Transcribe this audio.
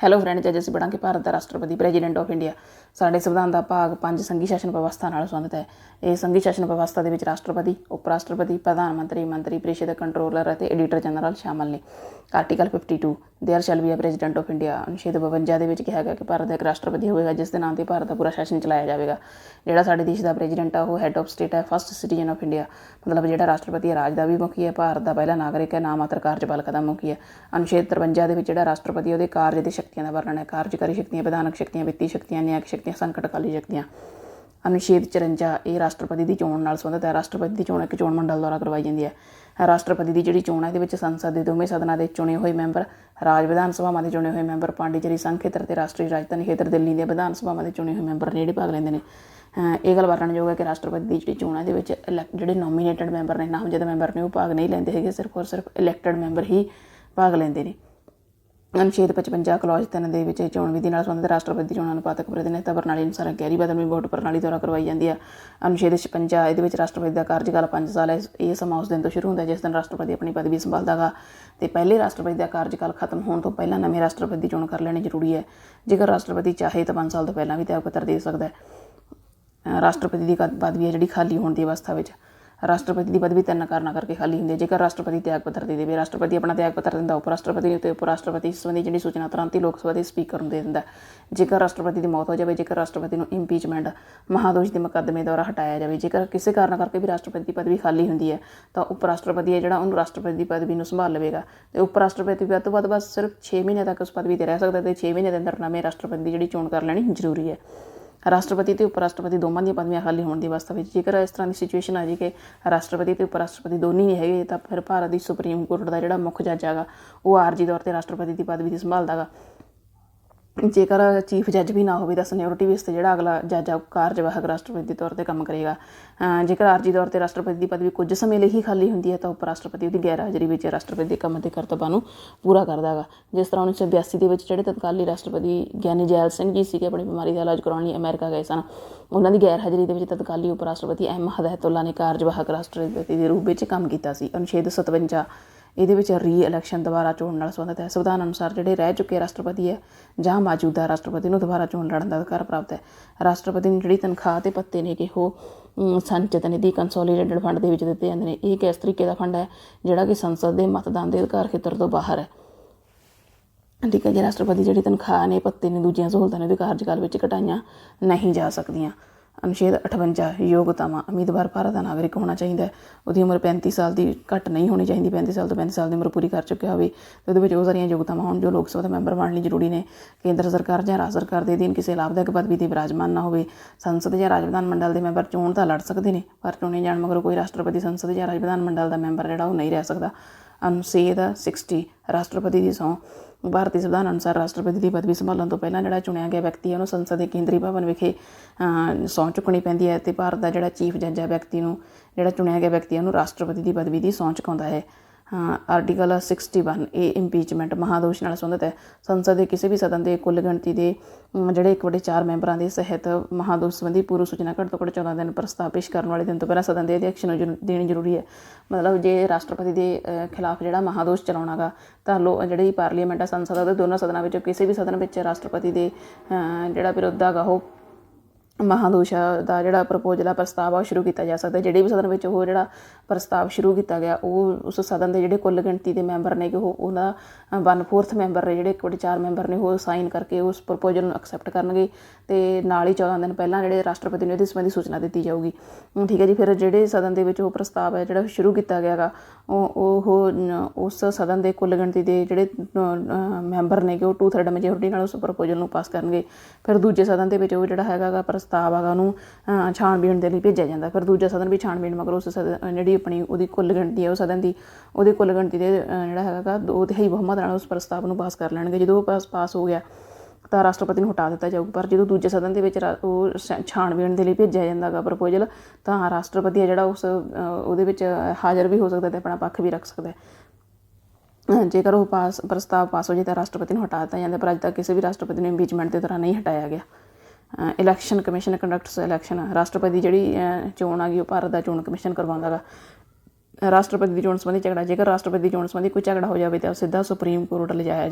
Hello friends ਅੱਜ ਅਸੀਂ ਪੜਾਂਗੇ ਭਾਰਤ ਦਾ ਰਾਸ਼ਟਰਪਤੀ ਪ੍ਰੈਜ਼ੀਡੈਂਟ ਆਫ ਇੰਡੀਆ ਸਾਡੇ ਸੰਵਿਧਾਨ ਦਾ ਭਾਗ 5 ਸੰਘੀ ਸ਼ਾਸਨ ਵਿਵਸਥਾ ਨਾਲ ਸੰਬੰਧਿਤ ਹੈ। ਇਹ ਸੰਘੀ ਸ਼ਾਸਨ ਵਿਵਸਥਾ ਦੇ ਵਿੱਚ ਰਾਸ਼ਟਰਪਤੀ ਉਪ ਰਾਸ਼ਟਰਪਤੀ ਪ੍ਰਧਾਨ ਮੰਤਰੀ ਮੰਤਰੀ, ਪ੍ਰੀਸ਼ਦ, ਕੰਟਰੋਲਰ ਅਤੇ ਐਡੀਟਰ ਜਨਰਲ ਸ਼ਾਮਲ ਨੇ। Article 52 there shall be a president of India ਅਨੁਛੇਦ 52 ਦੇ ਵਿੱਚ ਕਿਹਾ ਗਿਆ ਕਿ ਭਾਰਤ ਦਾ ਇੱਕ ਰਾਸ਼ਟਰਪਤੀ ਹੋਵੇਗਾ, ਜਿਸ ਦੇ ਨਾਮ ਤੇ ਭਾਰਤ ਦਾ ਪੂਰਾ ਸ਼ਾਸਨ ਚਲਾਇਆ ਜਾਵੇਗਾ। ਜਿਹੜਾ ਸਾਡੇ ਦੇਸ਼ ਦਾ ਪ੍ਰੈਜ਼ੀਡੈਂਟ ਆ, ਉਹ ਹੈੱਡ ਆਫ ਸਟੇਟ ਹੈ ਫਸਟ ਸਿਟੀਜ਼ਨ ਆਫ ਇੰਡੀਆ ਮਤਲਬ ਜਿਹੜਾ ਰਾਸ਼ਟਰਪਤੀ ਹੈ, ਰਾਜ ਦਾ ਵੀ ਮੁਖੀ ਹੈ, ਭਾਰਤ ਦਾ ਪਹਿਲਾ ਨਾਗਰਿਕ ਹੈ ਨਾਮਾਤਰ ਕਾਰਜਪਾਲਕ ਦਾ ਮੁਖੀ ਹੈ। ਅਨੁਛੇਦ 53 ਦੇ ਵਿੱਚ ਜਿਹੜਾ ਰਾਸ਼ਟਰਪਤੀ ਉਹਦੇ ਕਾਰਜ ਤੇ ਸ਼ਕਤੀਆਂ ਦਾ ਵਰਣਨ ਹੈ। ਕਾਰਜਕਾਰੀ ਸ਼ਕਤੀਆਂ ਵਿਧਾਨਕ ਸ਼ਕਤੀਆਂ, ਵਿੱਤੀ ਸ਼ਕਤੀਆਂ ਨਿਆਇਕ ਸ਼ਕਤੀਆਂ, ਸੰਕਟਕਾਲੀ ਸ਼ਕਤੀਆਂ। ਅਨੁਛੇਦ 54 ਇਹ ਰਾਸ਼ਟਰਪਤੀ ਦੀ ਚੋਣ ਨਾਲ ਸੰਬੰਧਿਤ ਹੈ। ਰਾਸ਼ਟਰਪਤੀ ਦੀ ਚੋਣ ਇੱਕ ਚੋਣ ਮੰਡਲ ਦੁਆਰਾ ਕਰਵਾਈ ਜਾਂਦੀ ਹੈ। ਰਾਸ਼ਟਰਪਤੀ ਦੀ ਜਿਹੜੀ ਚੋਣ ਹੈ, ਇਹਦੇ ਵਿੱਚ ਸੰਸਦ ਦੇ ਦੋਵੇਂ ਸਦਨਾਂ ਦੇ ਚੁਣੇ ਹੋਏ ਮੈਂਬਰ, ਰਾਜ ਵਿਧਾਨ ਸਭਾਵਾਂ ਦੇ ਚੁਣੇ ਹੋਏ ਮੈਂਬਰ, ਪਾਂਡੀਚੇਰੀ ਸੰਘ ਖੇਤਰ ਤੇ ਰਾਸ਼ਟਰੀ ਰਾਜਧਾਨੀ ਖੇਤਰ ਦਿੱਲੀ ਦੇ ਵਿਧਾਨ ਸਭਾਵਾਂ ਦੇ ਚੁਣੇ ਹੋਏ ਮੈਂਬਰ ਨੇ ਜਿਹੜੇ ਭਾਗ ਲੈਂਦੇ ਨੇ। ਇਹ ਗੱਲ ਵਰਣਨਯੋਗ ਹੈ ਕਿ ਰਾਸ਼ਟਰਪਤੀ ਦੀ ਜਿਹੜੀ ਚੋਣ ਹੈ ਦੇ ਵਿੱਚ elect- ਜਿਹੜੇ ਨੋਮੀਨੇਟਡ ਮੈਂਬਰ ਨੇ, ਨਾਮਜ਼ਦ ਮੈਂਬਰ ਨੇ, ਉਹ ਭਾਗ ਨਹੀਂ ਲੈਂਦੇ ਹੈਗੇ, ਸਿਰਫ ਔਰ ਸਿਰਫ ਇਲੈਕਟਡ ਮੈਂਬਰ ਹੀ ਭਾਗ ਲੈਂਦੇ ਨੇ। ਅਨੁਛੇਦ 55 ਕਲੌਜ 3 ਦੇ ਵਿੱਚ ਇਹ ਚੋਣ ਵਿਧੀ ਨਾਲ ਸੰਬੰਧਿਤ ਰਾਸ਼ਟਰਪਤੀ ਦੀ ਚੋਣ ਅਨੁਪਾਤਕ ਪ੍ਰਤੀਨਿਧਤਾ ਪ੍ਰਣਾਲੀ ਅਨੁਸਾਰ ਗੈਰੀ ਬਦਲਵੀਂ ਵੋਟ ਪ੍ਰਣਾਲੀ ਦੁਆਰਾ ਕਰਵਾਈ ਜਾਂਦੀ ਹੈ ਅਨੁਛੇਦ 56 ਇਹਦੇ ਵਿੱਚ ਰਾਸ਼ਟਰਪਤੀ ਦਾ ਕਾਰਜਕਾਲ 5 ਸਾਲ ਹੈ। ਇਹ ਸਮਾਂ ਉਸ ਦਿਨ ਤੋਂ ਸ਼ੁਰੂ ਹੁੰਦਾ ਜਿਸ ਦਿਨ ਰਾਸ਼ਟਰਪਤੀ ਆਪਣੀ ਪਦਵੀ ਸੰਭਾਲਦਾ ਗਾ ਤੇ ਪਹਿਲੇ ਰਾਸ਼ਟਰਪਤੀ ਦਾ ਕਾਰਜਕਾਲ ਖਤਮ ਹੋਣ ਤੋਂ ਪਹਿਲਾਂ ਨਵੇਂ ਰਾਸ਼ਟਰਪਤੀ ਦੀ ਚੋਣ ਕਰ ਲੈਣੀ ਜ਼ਰੂਰੀ ਹੈ। ਜੇਕਰ ਰਾਸ਼ਟਰਪਤੀ ਚਾਹੇ ਤਾਂ 5 ਸਾਲ ਤੋਂ ਪਹਿਲਾਂ ਵੀ ਤਿਆਗ ਪੱਤਰ ਦੇ ਸਕਦਾ ਹੈ। ਰਾਸ਼ਟਰਪਤੀ ਦੀ ਕਦ- ਪਦਵੀ ਹੈ ਜਿਹੜੀ ਖਾਲੀ ਹੋਣ ਦੀ ਅਵਸਥਾ ਵਿੱਚ। ਰਾਸ਼ਟਰਪਤੀ ਦੀ ਪਦਵੀ ਤਿੰਨ ਕਾਰਨਾਂ ਕਰਕੇ ਖਾਲੀ ਹੁੰਦੀ ਹੈ। ਜੇਕਰ ਰਾਸ਼ਟਰਪਤੀ ਤਿਆਗ ਪੱਤਰ ਦੇ ਦੇਵੇ, ਰਾਸ਼ਟਰਪਤੀ ਆਪਣਾ ਤਿਆਗ ਪੱਤਰ ਦਿੰਦਾ ਉਪ ਰਾਸ਼ਟਰਪਤੀ ਅਤੇ ਉਪ ਰਾਸ਼ਟਰਪਤੀ ਸੰਬੰਧੀ ਜਿਹੜੀ ਸੂਚਨਾ ਤੁਰੰਤ ਹੀ ਲੋਕ ਸਭਾ ਦੇ ਸਪੀਕਰ ਨੂੰ ਦੇ ਦਿੰਦਾ ਜੇਕਰ ਰਾਸ਼ਟਰਪਤੀ ਦੀ ਮੌਤ ਹੋ ਜਾਵੇ, ਜੇਕਰ ਰਾਸ਼ਟਰਪਤੀ ਨੂੰ ਇੰਪੀਚਮੈਂਟ ਮਹਾਦੋਸ਼ ਦੇ ਮੁਕੱਦਮੇ ਦੁਆਰਾ ਹਟਾਇਆ ਜਾਵੇ, ਜੇਕਰ ਕਿਸੇ ਕਾਰਨ ਕਰਕੇ ਵੀ ਰਾਸ਼ਟਰਪਤੀ ਦੀ ਪਦਵੀ ਖਾਲੀ ਹੁੰਦੀ ਹੈ, ਤਾਂ ਉਪ ਰਾਸ਼ਟਰਪਤੀ ਹੈ ਜਿਹੜਾ, ਉਹਨੂੰ ਰਾਸ਼ਟਰਪਤੀ ਦੀ ਪਦਵੀ ਨੂੰ ਸੰਭਾਲ ਲਵੇਗਾ। ਤੇ ਉਪ ਰਾਸ਼ਟਰਪਤੀ ਵੱਧ ਤੋਂ ਵੱਧ ਬਸ ਸਿਰਫ 6 ਮਹੀਨੇ ਤੱਕ ਉਸ ਪਦਵੀ ਤੇ ਰਹਿ ਸਕਦਾ ਤੇ 6 ਮਹੀਨੇ ਦੇ ਅੰਦਰ ਨਵੇਂ ਰਾਸ਼ਟਰਪਤੀ ਦੀ ਜਿਹੜੀ ਚੋਣ ਕਰ ਲੈਣੀ ਜ਼ਰੂਰੀ ਹੈ। ਰਾਸ਼ਟਰਪਤੀ ਤੇ ਉਪ ਰਾਸ਼ਟਰਪਤੀ ਦੋਵਾਂ ਦੀਆਂ ਪਦਵੀਆਂ ਖਾਲੀ ਹੋਣ ਦੀ ਅਵਸਥਾ ਵਿੱਚ ਜੇਕਰ ਇਸ ਤਰ੍ਹਾਂ ਦੀ ਸਿਚੁਏਸ਼ਨ ਆ ਜੀ ਕਿ ਰਾਸ਼ਟਰਪਤੀ ਤੇ ਉਪ ਰਾਸ਼ਟਰਪਤੀ ਦੋਨੇ ਨਹੀਂ ਹੈਗੇ, ਤਾਂ ਫਿਰ ਭਾਰਤ ਦੀ ਸੁਪਰੀਮ ਕੋਰਟ ਦਾ ਜਿਹੜਾ ਮੁੱਖ ਜੱਜ ਹੈਗਾ, ਉਹ ਆਰਜੀ ਤੌਰ ਤੇ ਰਾਸ਼ਟਰਪਤੀ ਦੀ ਪਦਵੀ ਦੀ ਸੰਭਾਲਦਾ ਗਾ ਜੇਕਰ ਚੀਫ ਜੱਜ ਵੀ ਨਾ ਹੋਵੇ ਤਾਂ ਸੀਨੀਅਰਿਟੀ ਬੇਸ ਤੇ ਜਿਹੜਾ ਅਗਲਾ ਜੱਜ ਆ, ਉਹ ਕਾਰਜਵਾਹਕ ਰਾਸ਼ਟਰਪਤੀ ਦੇ ਤੌਰ ਤੇ ਕੰਮ ਕਰੇਗਾ। ਜੇਕਰ ਆਰਜੀ ਤੌਰ ਤੇ ਰਾਸ਼ਟਰਪਤੀ ਦੀ ਪਦਵੀ ਕੁਝ ਸਮੇਂ ਲਈ ਹੀ ਖਾਲੀ ਹੁੰਦੀ ਹੈ, ਤਾਂ ਉਪ ਰਾਸ਼ਟਰਪਤੀ ਉਹਦੀ ਗੈਰ ਹਾਜ਼ਰੀ ਵਿੱਚ ਰਾਸ਼ਟਰਪਤੀ ਦੇ ਕੰਮ ਤੇ ਕਰਤੱਵਾਂ ਨੂੰ ਪੂਰਾ ਕਰਦਾ ਹੈਗਾ। ਜਿਸ ਤਰ੍ਹਾਂ 1982 ਦੇ ਵਿੱਚ ਜਿਹੜੇ ਤਤਕਾਲੀ ਰਾਸ਼ਟਰਪਤੀ ਗਿਆਨੀ ਜੈਲ ਸਿੰਘ ਜੀ ਸੀਗੇ, ਆਪਣੀ ਬਿਮਾਰੀ ਦਾ ਇਲਾਜ ਕਰਾਉਣ ਲਈ ਅਮਰੀਕਾ ਗਏ ਸਨ, ਉਹਨਾਂ ਦੀ ਗੈਰ ਹਾਜ਼ਰੀ ਦੇ ਵਿੱਚ ਤਤਕਾਲੀ ਉਪ ਰਾਸ਼ਟਰਪਤੀ ਅਹਿਮ ਹਦਾਇਤੁੱਲਾ ਨੇ ਕਾਰਜਵਾਹਕ ਰਾਸ਼ਟਰਪਤੀ ਦੇ ਰੂਪ ਵਿੱਚ ਕੰਮ ਕੀਤਾ ਸੀ। ਅਨੁਛੇਦ 57 ਇਹਦੇ ਵਿੱਚ ਰੀ ਇਲੈਕਸ਼ਨ ਦੁਬਾਰਾ ਚੋਣ ਨਾਲ ਸੰਬੰਧਿਤ ਹੈ। ਸੰਵਿਧਾਨ ਅਨੁਸਾਰ ਜਿਹੜੇ ਰਹਿ ਚੁੱਕੇ ਰਾਸ਼ਟਰਪਤੀ ਹੈ ਜਾਂ ਮੌਜੂਦਾ ਰਾਸ਼ਟਰਪਤੀ ਨੂੰ ਦੁਬਾਰਾ ਚੋਣ ਲੜਨ ਦਾ ਅਧਿਕਾਰ ਪ੍ਰਾਪਤ ਹੈ। ਰਾਸ਼ਟਰਪਤੀ ਨੂੰ ਜਿਹੜੀ ਤਨਖਾਹ ਤੇ ਪੱਤੇ ਨੇ ਕਿ ਉਹ ਅਮ, ਸੰਚਿਤ ਨਿਧੀ ਕੰਸੋਲੀਡੇਟਡ ਫੰਡ ਦੇ ਵਿੱਚ ਦਿੱਤੇ ਜਾਂਦੇ ਨੇ। ਇਹ ਕਿਸ ਤਰੀਕੇ ਦਾ ਫੰਡ ਹੈ ਜਿਹੜਾ ਕਿ ਸੰਸਦ ਦੇ ਮਤਦਾਨ ਦੇ ਅਧਿਕਾਰ ਖੇਤਰ ਤੋਂ ਬਾਹਰ ਹੈ। ਠੀਕ ਹੈ ਜੀ ਰਾਸ਼ਟਰਪਤੀ ਜਿਹੜੀ ਤਨਖਾਹ ਨੇ ਪੱਤੇ ਨੇ ਦੂਜੀਆਂ ਸਹੂਲਤਾਂ ਨੇ ਉਹਦੇ ਕਾਰਜਕਾਲ ਵਿੱਚ ਘਟਾਈਆਂ ਨਹੀਂ ਜਾ ਸਕਦੀਆਂ। ਅਨੁਛੇਦ 58 ਯੋਗਤਾਵਾਂ, ਉਮੀਦਵਾਰ ਭਾਰਤ ਦਾ ਨਾਗਰਿਕ ਹੋਣਾ ਚਾਹੀਦਾ ਹੈ। ਉਹਦੀ ਉਮਰ 35 ਸਾਲ ਦੀ, ਘੱਟ ਨਹੀਂ ਹੋਣੀ ਚਾਹੀਦੀ। 35 ਸਾਲ ਤੋਂ 35 ਸਾਲ ਦੀ ਉਮਰ ਪੂਰੀ ਕਰ ਚੁੱਕਿਆ ਹੋਵੇ। ਤੇ ਉਹਦੇ ਵਿੱਚ ਉਹ ਸਾਰੀਆਂ ਯੋਗਤਾਵਾਂ ਹੋਣ ਜੋ ਲੋਕ ਸਭਾ ਦਾ ਮੈਂਬਰ ਬਣਨ ਲਈ ਜ਼ਰੂਰੀ ਨੇ। ਕੇਂਦਰ ਸਰਕਾਰ ਜਾਂ ਰਾਜ ਸਰਕਾਰ ਦੇ ਅਧੀਨ ਕਿਸੇ ਲਾਭਦਾਇਕ ਪਦਵੀ ਤੇ ਵਿਰਾਜਮਾਨ ਨਾ ਹੋਵੇ। ਸੰਸਦ ਜਾਂ ਰਾਜ ਵਿਧਾਨ ਮੰਡਲ ਦੇ ਮੈਂਬਰ ਚੋਣ ਤਾਂ ਲੜ ਸਕਦੇ ਨੇ, ਪਰ ਚੁਣੇ ਜਾਣ ਮਗਰੋਂ ਕੋਈ ਰਾਸ਼ਟਰਪਤੀ ਸੰਸਦ ਜਾਂ ਰਾਜ ਵਿਧਾਨ ਮੰਡਲ ਦਾ ਮੈਂਬਰ ਜਿਹੜਾ ਉਹ ਨਹੀਂ ਰਹਿ ਸਕਦਾ। ਅਨੁਛੇਦ 60 ਰਾਸ਼ਟਰਪਤੀ ਦੀ ਸਹੁੰ। ਭਾਰਤੀ ਸੰਵਿਧਾਨ ਅਨੁਸਾਰ ਰਾਸ਼ਟਰਪਤੀ ਦੀ ਪਦਵੀ ਸੰਭਾਲਣ ਤੋਂ ਪਹਿਲਾਂ ਜਿਹੜਾ ਚੁਣਿਆ ਗਿਆ ਵਿਅਕਤੀ ਹੈ ਉਹਨੂੰ ਸੰਸਦ ਦੇ ਕੇਂਦਰੀ ਭਵਨ ਵਿਖੇ ਸਹੁੰ ਚੁੱਕਣੀ ਪੈਂਦੀ ਹੈ ਤੇ ਭਾਰਤ ਦਾ ਜਿਹੜਾ ਚੀਫ ਜੱਜ ਹੈ ਵਿਅਕਤੀ ਨੂੰ, ਜਿਹੜਾ ਚੁਣਿਆ ਗਿਆ ਵਿਅਕਤੀ ਉਹਨੂੰ ਰਾਸ਼ਟਰਪਤੀ ਦੀ ਪਦਵੀ ਦੀ ਸਹੁੰ ਚੁਕਾਉਂਦਾ ਹੈ। ਆਰਟੀਕਲ 61 ਇਹ ਇੰਪੀਚਮੈਂਟ ਮਹਾਦੋਸ਼ ਨਾਲ ਸੰਬੰਧਿਤ ਹੈ। ਸੰਸਦ ਦੇ ਕਿਸੇ ਵੀ ਸਦਨ ਦੇ ਕੁੱਲ ਗਿਣਤੀ ਦੇ ਜਿਹੜੇ 1 ਵਟੇ 4 ਮੈਂਬਰਾਂ ਦੇ ਸਹਿਤ ਮਹਾਦੋਸ਼ ਸੰਬੰਧੀ ਪੂਰਵ ਸੂਚਨਾ ਘੱਟ ਤੋਂ ਘੱਟ 14 ਦਿਨ ਪ੍ਰਸਤਾਵ ਪੇਸ਼ ਕਰਨ ਵਾਲੇ ਦਿਨ ਤੋਂ ਪਹਿਲਾਂ ਸਦਨ ਦੇ ਅਧਿਕਸ਼ ਨੂੰ ਜ਼ਰੂ- ਦੇਣੀ ਜ਼ਰੂਰੀ ਹੈ। ਮਤਲਬ ਜੇ ਰਾਸ਼ਟਰਪਤੀ ਦੇ ਖਿਲਾਫ ਜਿਹੜਾ ਮਹਾਦੋਸ਼ ਚਲਾਉਣਾਗਾ, ਤਾਂ ਲੋ, ਜਿਹੜੀ ਪਾਰਲੀਮੈਂਟ ਆ ਸੰਸਦ ਹੈ ਦੋਨਾਂ ਸਦਨਾਂ ਵਿੱਚੋਂ ਕਿਸੇ ਵੀ ਸਦਨ ਵਿੱਚ ਰਾਸ਼ਟਰਪਤੀ ਦੇ ਜਿਹੜਾ ਵਿਰੋਧ ਹੈਗਾ ਉਹ ਮਹਾਂਦੋਸ਼ਾ ਦਾ ਜਿਹੜਾ ਪ੍ਰਪੋਜ਼ਲ ਆ, ਪ੍ਰਸਤਾਵ ਆ, ਉਹ ਸ਼ੁਰੂ ਕੀਤਾ ਜਾ ਸਕਦਾ ਜਿਹੜੇ ਵੀ ਸਦਨ ਵਿੱਚ ਉਹ ਜਿਹੜਾ ਪ੍ਰਸਤਾਵ ਸ਼ੁਰੂ ਕੀਤਾ ਗਿਆ, ਉਹ ਉਸ ਸਦਨ ਦੇ ਜਿਹੜੇ ਕੁੱਲ ਗਿਣਤੀ ਦੇ ਮੈਂਬਰ ਨੇ, ਕਿ ਉਹ ਉਹਦਾ 1/4 ਮੈਂਬਰ ਨੇ, ਜਿਹੜੇ ਕੋਲ ਚਾਰ ਮੈਂਬਰ ਨੇ, ਉਹ ਸਾਈਨ ਕਰਕੇ ਉਸ ਪ੍ਰਪੋਜ਼ਲ ਨੂੰ ਐਕਸੈਪਟ ਕਰਨਗੇ ਤੇ ਨਾਲ ਹੀ 14 ਦਿਨ ਪਹਿਲਾਂ ਜਿਹੜੇ ਰਾਸ਼ਟਰਪਤੀ ਨੂੰ ਇਹਦੇ ਸੰਬੰਧੀ ਸੂਚਨਾ ਦਿੱਤੀ ਜਾਊਗੀ। ਠੀਕ ਹੈ ਜੀ, ਫਿਰ ਜਿਹੜੇ ਸਦਨ ਦੇ ਵਿੱਚ ਉਹ ਪ੍ਰਸਤਾਵ ਹੈ, ਜਿਹੜਾ ਸ਼ੁਰੂ ਕੀਤਾ ਗਿਆਗਾ ਉਹ ਉਹ, ਨ- ਉਸ ਸਦਨ ਦੇ ਕੁੱਲ ਗਿਣਤੀ ਦੇ ਜਿਹੜੇ ਮੈਂਬਰ ਨੇ, ਕਿ ਉਹ 2/3 ਮੈਜੋਰਿਟੀ ਨਾਲ ਉਸ ਪ੍ਰਪੋਜ਼ਲ ਨੂੰ ਪਾਸ ਕਰਨਗੇ। ਫਿਰ ਦੂਜੇ ਸਦਨ ਦੇ ਵਿੱਚ ਉਹ ਜਿਹੜਾ ਹੈਗਾ ਗਾ ਪ੍ਰਸਤਾਵ ਹੈਗਾ ਉਹਨੂੰ ਅ, ਛਾਣਬੀਣ ਦੇ ਲਈ ਭੇਜਿਆ ਜਾਂਦਾ। ਫਿਰ ਦੂਜਾ ਸਦਨ ਵੀ ਛਾਣਬੀਣ ਮਗਰ ਉਸ ਸਦਨ ਜਿਹੜੀ ਆਪਣੀ ਉਹਦੀ ਕੁੱਲ ਗਿਣਤੀ ਹੈ ਉਹ ਸਦਨ ਦੀ ਉਹਦੀ ਕੁੱਲ ਗਿਣਤੀ ਦੇ ਜਿਹੜਾ ਹੈਗਾ ਦੋ ਤਿਹਾਈ ਬਹੁਮਤ ਨਾਲ ਉਸ ਪ੍ਰਸਤਾਵ ਨੂੰ ਪਾਸ ਕਰ ਲੈਣਗੇ। ਜਦੋਂ ਉਹ ਪਾਸ ਹੋ ਗਿਆ ਤਾਂ ਰਾਸ਼ਟਰਪਤੀ ਨੂੰ ਹਟਾ ਦਿੱਤਾ ਜਾਊਗਾ। ਪਰ ਜਦੋਂ ਦੂਜੇ ਸਦਨ ਦੇ ਵਿੱਚ ਰਾ- ਉਹ ਛ- ਛਾਣਬੀਣ ਦੇ ਲਈ ਭੇਜਿਆ ਜਾਂਦਾ ਗਾ ਪ੍ਰਪੋਜ਼ਲ ਤਾਂ ਰਾਸ਼ਟਰਪਤੀ ਹੈ ਜਿਹੜਾ ਉਸ ਉਹਦੇ ਵਿੱਚ ਹਾਜ਼ਰ ਵੀ ਹੋ ਸਕਦਾ ਤੇ ਆਪਣਾ ਪੱਖ ਵੀ ਰੱਖ ਸਕਦਾ ਜੇਕਰ ਉਹ ਪਾਸ ਪ੍ਰਸਤਾਵ ਪਾਸ ਹੋ ਜਾਏ ਤਾਂ ਰਾਸ਼ਟਰਪਤੀ ਨੂੰ ਹਟਾ ਦਿੱਤਾ ਜਾਂਦਾ ਪਰ ਅੱਜ ਤੱਕ ਕਿਸੇ ਵੀ ਰਾਸ਼ਟਰਪਤੀ ਨੂੰ ਇੰਪੀਚਮੈਂਟ ਦੇ ਤਰ੍ਹਾਂ ਨਹੀਂ ਹਟਾਇਆ ਗਿਆ। ਇਲੈਕਸ਼ਨ ਕਮਿਸ਼ਨ ਕੰਡਕਟਸ ਇਲੈਕਸ਼ਨ ਰਾਸ਼ਟਰਪਤੀ ਦੀ ਜਿਹੜੀ ਚੋਣ ਆ ਗਈ, ਉਹ ਭਾਰਤ ਦਾ ਚੋਣ ਕਮਿਸ਼ਨ ਕਰਵਾਉਂਦਾ ਗਾ ਰਾਸ਼ਟਰਪਤੀ ਦੀ ਚੋਣ ਸੰਬੰਧੀ ਝਗੜਾ, ਜੇਕਰ ਰਾਸ਼ਟਰਪਤੀ ਦੀ ਚੋਣ ਸੰਬੰਧੀ ਕੋਈ ਝਗੜਾ ਹੋ ਜਾਵੇ ਤਾਂ ਉਹ ਸਿੱਧਾ ਸੁਪਰੀਮ ਕੋਰਟ ਲਿਜਾਇਆ ਜਾਂਦਾ